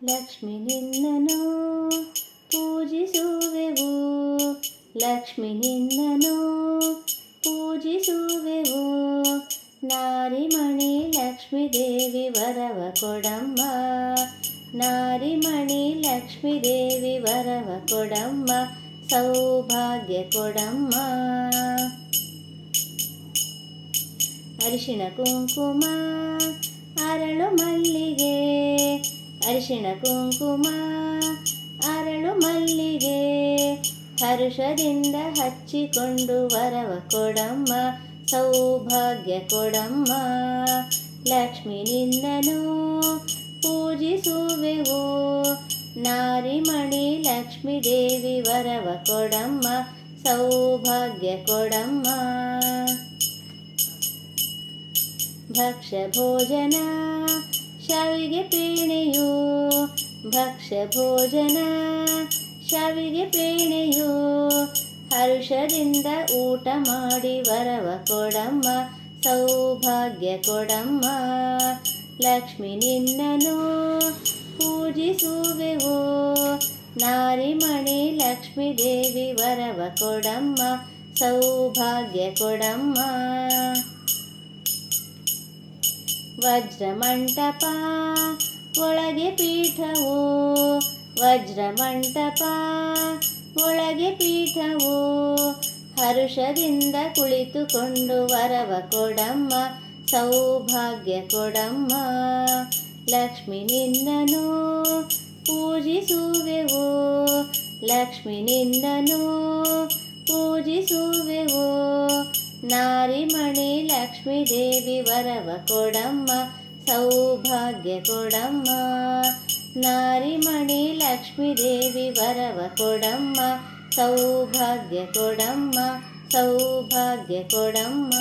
ಲಕ್ಷ್ಮಿ ನಿನ್ನನು ಪೂಜಿಸುವೆವು ಲಕ್ಷ್ಮಿ ನಿನ್ನನು ಪೂಜಿಸುವೆವು ನಾರಿಮಣಿ ಲಕ್ಷ್ಮೀ ದೇವಿ ವರವ ಕೊಡಮ್ಮ ನಾರಿಮಣಿ ಲಕ್ಷ್ಮೀ ದೇವಿ ವರವ ಕೊಡಮ್ಮ ಸೌಭಾಗ್ಯ ಕೊಡಮ್ಮ ಅರಿಶಿಣ ಕುಂಕುಮ ಅರಳು ಮಲ್ಲಿಗೆ ಅರಿಶಿಣ ಕುಂಕುಮ, ಅರಳು ಮಲ್ಲಿಗೆ, ಹರುಷದಿಂದ ಹಚ್ಚಿಕೊಂಡು ವರವ ಕೊಡಮ್ಮ, ಸೌಭಾಗ್ಯ ಕೊಡಮ್ಮ. ಲಕ್ಷ್ಮಿ ನಿನ್ನನು ಪೂಜಿಸುವೆವು, ನಾರಿಮಣಿ ಲಕ್ಷ್ಮೀ ದೇವಿ ವರವ ಕೊಡಮ್ಮ, ಸೌಭಾಗ್ಯ ಕೊಡಮ್ಮ. ಭಕ್ಷ್ಯ ಭೋಜನ ಶವಿಗೆ ಪೀಣೆಯು, ಭಕ್ಷ್ಯ ಭೋಜನ. ಶವಿಗೆ ಪೀಣೆಯು, ಹರ್ಷದಿಂದ ಊಟ ಮಾಡಿ ವರವ ಕೊಡಮ್ಮ, ಸೌಭಾಗ್ಯ ಕೊಡಮ್ಮ. ಲಕ್ಷ್ಮಿ ನಿನ್ನನು ಪೂಜಿಸುವೆವು, ನಾರಿಮಣಿ ಲಕ್ಷ್ಮೀ ದೇವಿ ವರವ ಕೊಡಮ್ಮ, ಸೌಭಾಗ್ಯ ಕೊಡಮ್ಮ. ವಜ್ರಮಂಟಪ, ಒಳಗೆ ಪೀಠವು? ವಜ್ರಮಂಟಪ, ಒಳಗೆ ಪೀಠವು? ಹರುಷದಿಂದ ಕುಳಿತುಕೊಂಡು ವರವ ಕೊಡಮ್ಮ, ಸೌಭಾಗ್ಯ ಕೊಡಮ್ಮ. ಲಕ್ಷ್ಮಿ ನಿನ್ನನು ಪೂಜಿಸುವೆವು? ಲಕ್ಷ್ಮಿ ನಿನ್ನನು ಲಕ್ಷ್ಮೀ ದೇವಿ ವರವ ಕೊಡಮ್ಮ ಸೌಭಾಗ್ಯ ಕೊಡಮ್ಮ ನಾರಿಮಣಿ ಲಕ್ಷ್ಮೀ ದೇವಿ ವರವ ಕೊಡಮ್ಮ ಸೌಭಾಗ್ಯ ಕೊಡಮ್ಮ ಸೌಭಾಗ್ಯ ಕೊಡಮ್ಮ